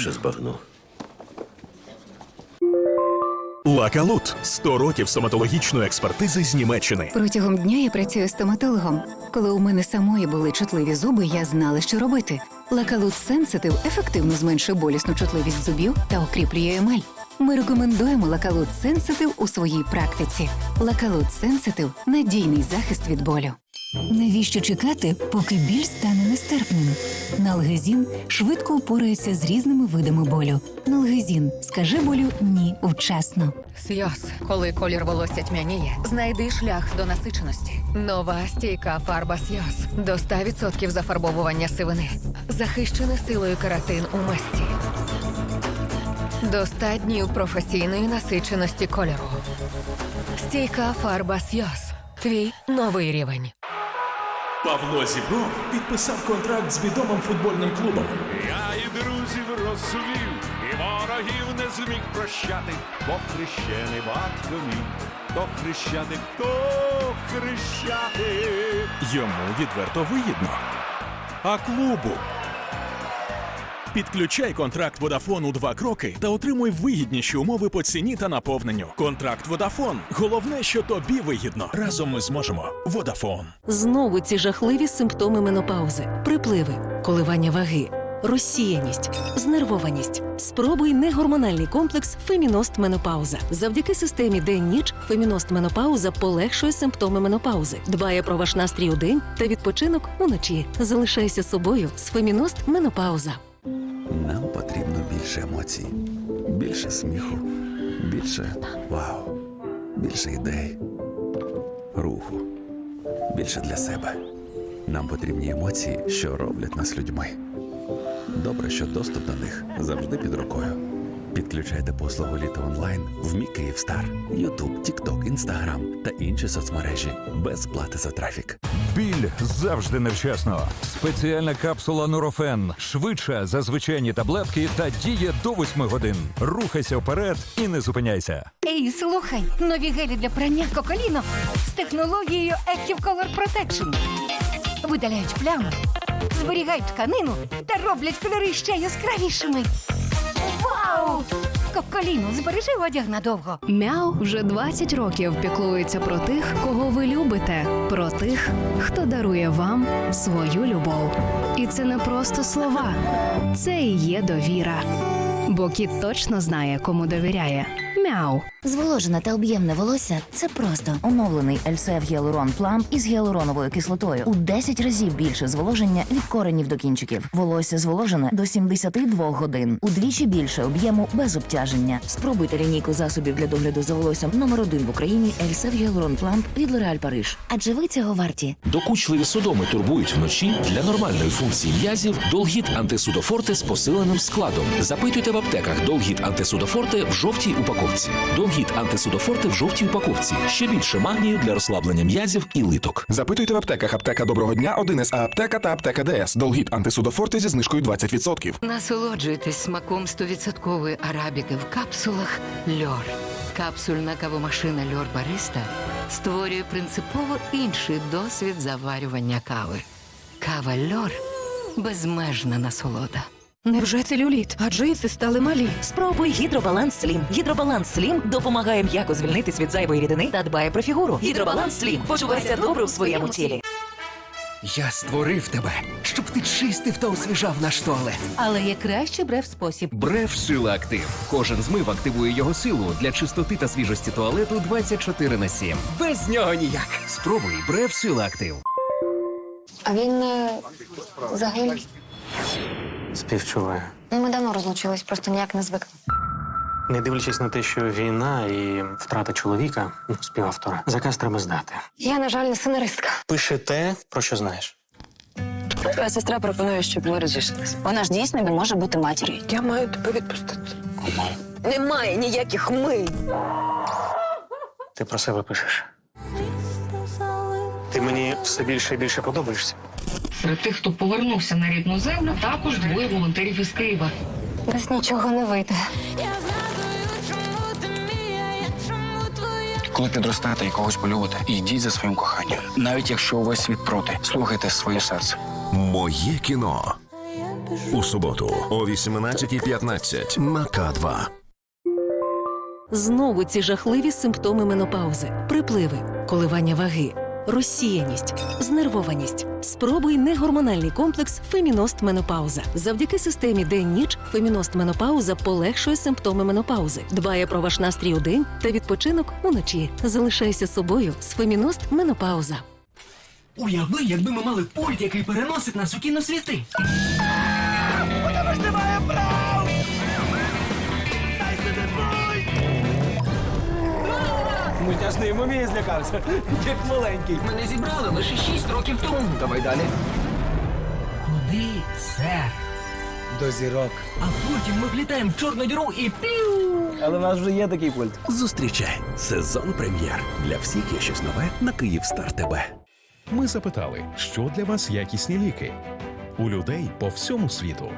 пізніше збагну. Лакалут 100 років стоматологічної експертизи з Німеччини. Протягом дня я працюю стоматологом. Коли у мене самої були чутливі зуби, я знала, що робити. Лакалут Сенситив ефективно зменшує болісну чутливість зубів та укріплює емаль. Ми рекомендуємо Лакалут Сенситив у своїй практиці. Лакалут Сенситив надійний захист від болю. Навіщо чекати, поки біль стане нестерпним? Налгезін швидко упорається з різними видами болю. Налгезін скаже болю ні вчасно. Сйоз, коли колір волосся тьмяніє, знайди шлях до насиченості. Нова стійка фарба Сйоз. До 100% зафарбовування сивини. Захищене силою кератин у масті. До 100 днів професійної насиченості кольору. Стійка фарба Сйоз. Твій новий рівень. Павло Зібров підписав контракт з відомим футбольним клубом. Я і друзів розсувів, і ворогів не зміг прощати, бо хрещений батько мій, то хрещати, то хрещати. Йому відверто вигідно. А клубу. Підключай контракт Водафон у два кроки та отримуй вигідніші умови по ціні та наповненню. Контракт Водафон. Головне, що тобі вигідно. Разом ми зможемо. Водафон. Знову ці жахливі симптоми менопаузи: припливи, коливання ваги, розсіяність, знервованість. Спробуй негормональний комплекс Феміност Менопауза. Завдяки системі день-ніч Феміност Менопауза полегшує симптоми менопаузи, дбає про ваш настрій у день та відпочинок уночі. Залишайся собою з Феміност Менопауза. Нам потрібно більше емоцій, більше сміху, більше вау, більше ідей, руху, більше для себе. Нам потрібні емоції, що роблять нас людьми. Добре, що доступ до них завжди під рукою. Підключайте послугу літо онлайн в Мі Київстар, Ютуб, Тікток, Інстаграм та інші соцмережі без плати за трафік. Біль завжди невчасно. Спеціальна капсула Нурофен швидша за звичайні таблетки та діє до 8 годин. Рухайся вперед і не зупиняйся. Ей, слухай, нові гелі для прання Коколіно з технологією Active Color Protection. Видаляють плями, зберігають тканину та роблять кольори ще яскравішими. Вау! Коколіно, збережи одяг надовго. Мяу вже 20 років піклується про тих, кого ви любите, про тих, хто дарує вам свою любов. І це не просто слова, це і є довіра. Бо кіт точно знає, кому довіряє. Мяу. Зволожене та об'ємне волосся це просто оновлений Ельсев Гіалурон Плам із гіалуроновою кислотою. У 10 разів більше зволоження від коренів до кінчиків. Волосся зволожене до 72 годин. Удвічі більше об'єму без обтяження. Спробуйте лінійку засобів для догляду за волоссям номер один в Україні Ельсев Гіалурон Плам від L'Oréal Париж. Адже ви цього варті. Докучливі судоми турбують вночі для нормальної функції м'язів Долгіт антисудофорте з посиленим складом. Запитуйте в аптеках Долгіт антисудофорте в жовтій упаковці. Долгіт антисудофорте в жовтій упаковці. Ще більше магнію для розслаблення м'язів і литок. Запитуйте в аптеках аптека Доброго дня, 1С аптека та аптека ДС. Долгіт антисудофорте зі знижкою 20%. Насолоджуйтесь смаком 100% арабіки в капсулах Льор. Капсульна кавомашина Льор Бариста створює принципово інший досвід заварювання кави. Кава Льор безмежна насолода. Невже целюліт? А джинси стали малі. Спробуй гідробаланс Слім. Гідробаланс Слім допомагає м'яко звільнитись від зайвої рідини та дбає про фігуру. Гідробаланс Слім. Почувайся добре у своєму тілі. Я створив тебе, щоб ти чистив та освіжав наш туалет. Але є кращий брев спосіб. Бреф Сила Актив. Кожен змив активує його силу для чистоти та свіжості туалету 24 на 7. Без нього ніяк. Спробуй Бреф Сила Актив. А він е, загинув. Співчуваю. Ми давно розлучились, просто ніяк не звикли. Не дивлячись на те, що війна і втрата чоловіка, ну, співавтора, заказ треба здати. Я, на жаль, не сценаристка. Пиши те, про що знаєш. Твоя сестра пропонує, щоб ми розійшлися. Вона ж дійсно не може бути матір'ю. Я маю тебе відпустити. Немає ніяких ми. Ти про себе пишеш. Ти мені все більше і більше подобаєшся. Серед тих, хто повернувся на рідну землю, також двоє волонтерів із Києва. Десь нічого не вийде. Коли підростаєте і когось полюбите, йдіть за своїм коханням. Навіть якщо увесь світ проти, слухайте своє серце. Моє кіно. У суботу о 18.15 на К2. Знову ці жахливі симптоми менопаузи: припливи, коливання ваги, розсіяність, знервованість. Спробуй негормональний комплекс Феміност Менопауза. Завдяки системі день-ніч Феміност Менопауза полегшує симптоми менопаузи, дбає про ваш настрій у день та відпочинок уночі. Залишайся собою з Феміност Менопауза. Уяви, якби ми мали пульт, який переносить нас у кіносвіти. У тебе ж немає прав! Мультяшний мумій злякався, як маленький. Мене зібрали лише шість років тому. Давай далі. Куди, сер? До зірок. А потім ми влітаємо в чорну діру і піу! Але в нас вже є такий пульт. Зустрічай сезон прем'єр. Для всіх є щось нове на Київстар ТБ. Ми запитали, що для вас якісні ліки у людей по всьому світу.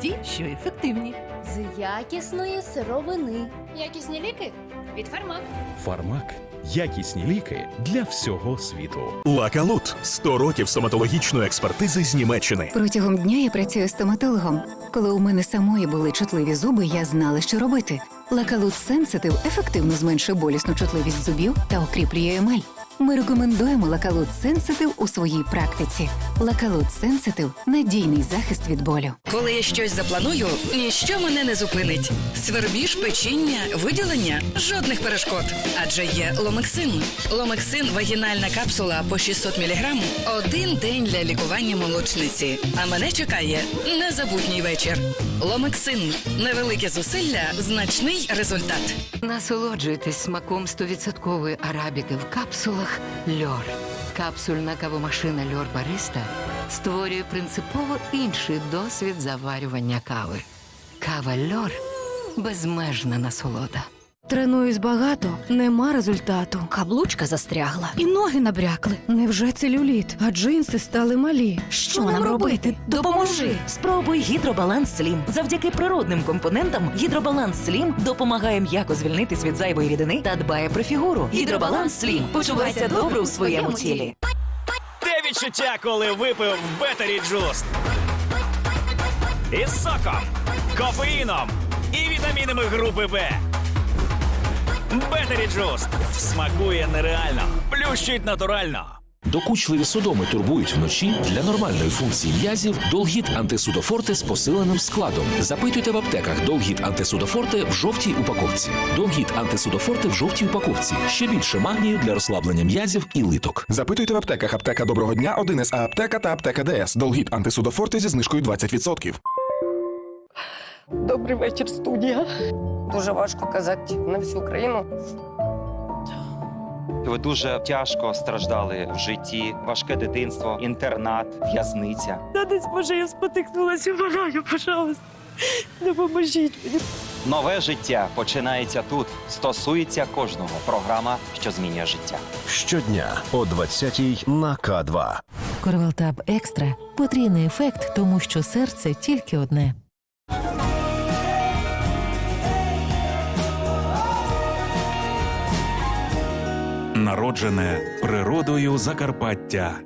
Ті, що ефективні. З якісної сировини. Якісні ліки від фармак. Фармак якісні ліки для всього світу. Лакалут 100 років стоматологічної експертизи з Німеччини. Протягом дня я працюю стоматологом. Коли у мене самої були чутливі зуби, я знала, що робити. Лакалут Сенситив ефективно зменшує болісну чутливість зубів та укріплює емаль. Ми рекомендуємо Лакалут Сенситив у своїй практиці. Лакалут Сенситив надійний захист від болю. Коли я щось запланую, ніщо мене не зупинить. Свербіж, печіння, виділення жодних перешкод. Адже є ломексин. Ломексин вагінальна капсула по 600 мг один день для лікування молочниці. А мене чекає незабутній вечір. Ломексин невелике зусилля, значний результат. Насолоджуйтесь смаком 100% арабіки в капсулах Льор. Капсульна кавомашина Льор Бариста створює принципово інший досвід заварювання кави. Кава Льор безмежна насолода. Тренуюсь багато, нема результату. Каблучка застрягла. І ноги набрякли. Невже целюліт? А джинси стали малі. Що, нам робити? Допоможи! Спробуй гідробаланс Слім. Завдяки природним компонентам гідробаланс Слім допомагає м'яко звільнитись від зайвої рідини та дбає про фігуру. Гідробаланс Слім. Почувайся добре у своєму тілі. Де відчуття, коли випив Бетері Джуст? Із соком, кофеїном і вітамінами групи Б. Бетері Джуст смакує нереально, плющить натурально. Докучливі судоми турбують вночі для нормальної функції м'язів Долгіт антисудофорте з посиленим складом. Запитуйте в аптеках Долгіт антисудофорте в жовтій упаковці. Долгіт антисудофорте в жовтій упаковці. Ще більше магнію для розслаблення м'язів і литок. Запитуйте в аптеках аптека доброго дня, 1 А аптека та аптека ДС. Долгіт антисудофорте зі знижкою 20%. Добрий вечір, студія. Дуже важко казати на всю Україну. Ви дуже тяжко страждали в житті, важке дитинство, інтернат, в'язниця. Та десь може я спотикнулася, вмираю, пожалуйста. Допоможіть мені. Нове життя починається тут. Стосується кожного. Програма, що змінює життя. Щодня о 20.00 на К2. Корвалтаб екстра потрійний ефект, тому що серце тільки одне. Народжене природою Закарпаття.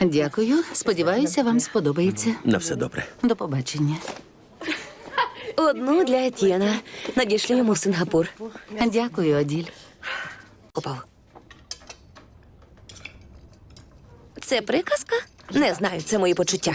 Дякую. Сподіваюся, вам сподобається. На все добре. До побачення. Одну для Етьєна. Надішлю йому в Сингапур. Дякую, Оділь. Купав. Це приказка? Не знаю, це мої почуття.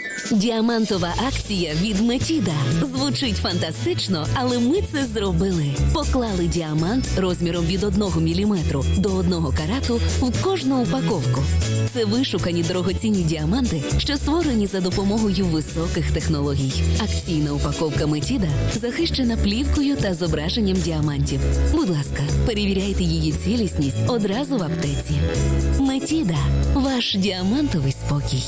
Діамантова акція від Метіда. Звучить фантастично, але ми це зробили. Поклали діамант розміром від 1 мм до 1 карату в кожну упаковку. Це вишукані дорогоцінні діаманти, що створені за допомогою високих технологій. Акційна упаковка Метіда захищена плівкою та зображенням діамантів. Будь ласка, перевіряйте її цілісність одразу в аптеці. Метіда ваш діамантовий спокій.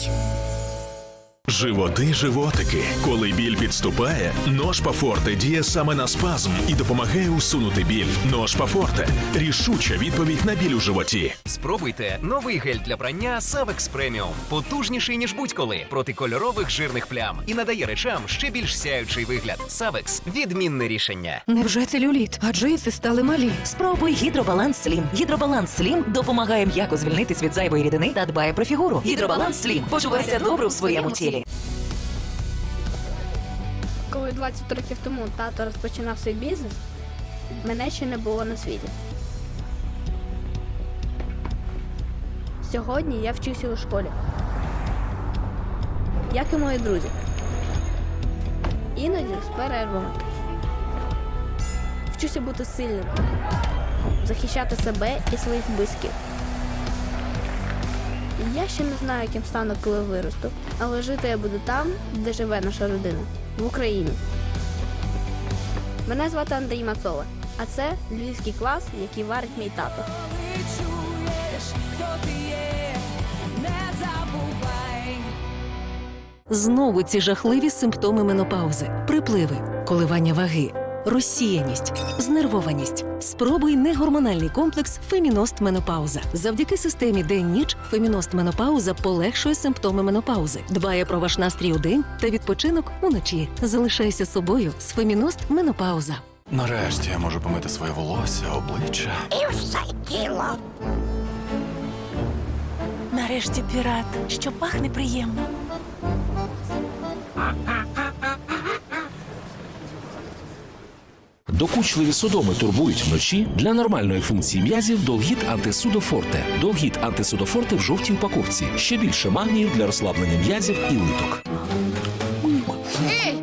Животи, животики. Коли біль підступає, ножпа форте діє саме на спазм і допомагає усунути біль. Ножпа форте рішуча відповідь на біль у животі. Спробуйте новий гель для прання Savex Premium. Потужніший, ніж будь-коли, проти кольорових жирних плям і надає речам ще більш сяючий вигляд. Savex – відмінне рішення. Невже целюліт? А джинси стали малі. Спробуй гідробаланс Слім. Гідробаланс Слім допомагає м'яко звільнитись від зайвої рідини та дбає про фігуру. Гідробаланс Слім. Почувайся добре у своєму тілі. Коли 20 років тому тато розпочинав свій бізнес, мене ще не було на світі. Сьогодні я вчуся у школі. Як і мої друзі. Іноді з перервами. Вчуся бути сильним, захищати себе і своїх близьких. Я ще не знаю, яким стану, коли виросту, але жити я буду там, де живе наша родина в Україні. Мене звати Андрій Мацова, а це львівський клас, який варить мій тато. Знову ці жахливі симптоми менопаузи: припливи, коливання ваги, розсіяність, знервованість. Спробуй негормональний комплекс Феміност Менопауза. Завдяки системі день-ніч Феміност Менопауза полегшує симптоми менопаузи, дбає про ваш настрій у день та відпочинок уночі. Залишайся собою з Феміност Менопауза. Нарешті я можу помити своє волосся, обличчя. І все тіло. Нарешті пірат, що пахне приємно. Докучливі судоми турбують вночі для нормальної функції м'язів Долгіт антисудофорте. Долгіт антисудофорте в жовтій упаковці. Ще більше магнію для розслаблення м'язів і литок. Ей,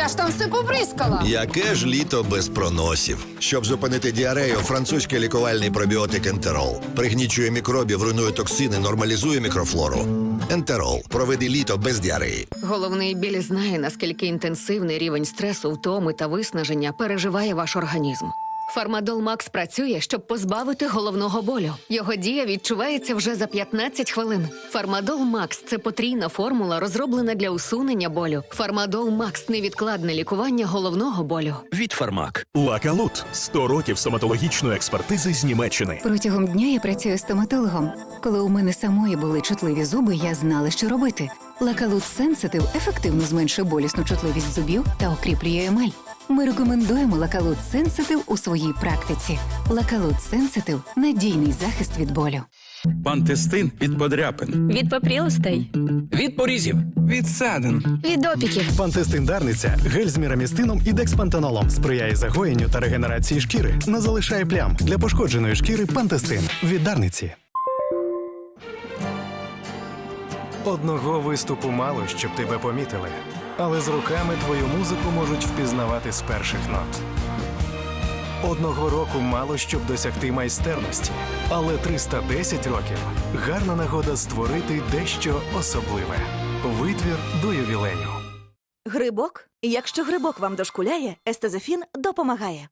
я ж там все побризкала. Яке ж літо без проносів? Щоб зупинити діарею, французький лікувальний пробіотик Ентерол пригнічує мікробів, руйнує токсини, нормалізує мікрофлору. Ентерол проведи літо без діареї. Головний біль знає, наскільки інтенсивний рівень стресу, втоми та виснаження переживає ваш організм. Фармадол Макс працює, щоб позбавити головного болю. Його дія відчувається вже за 15 хвилин. Фармадол Макс це потрійна формула, розроблена для усунення болю. Фармадол Макс невідкладне лікування головного болю. Від Фармак. Лакалут 100 років стоматологічної експертизи з Німеччини. Протягом дня я працюю стоматологом. Коли у мене самої були чутливі зуби, я знала, що робити. Лакалут Сенситив ефективно зменшує болісну чутливість зубів та укріплює емаль. Ми рекомендуємо Лакалут Сенситив у своїй практиці. Лакалут Сенситив надійний захист від болю. Пантестин від подряпин. Від попрілостей. Від порізів. Від садин. Від опіків. Пантестин Дарниця, гель з мірамістином і декспантенолом сприяє загоєнню та регенерації шкіри, не залишає плям для пошкодженої шкіри. Пантестин від Дарниці. Одного виступу мало, щоб тебе помітили, але з роками твою музику можуть впізнавати з перших нот. Одного року мало, щоб досягти майстерності, але 310 років гарна нагода створити дещо особливе. Витвір до ювілею. Грибок? Якщо грибок вам дошкуляє, естезофін допомагає.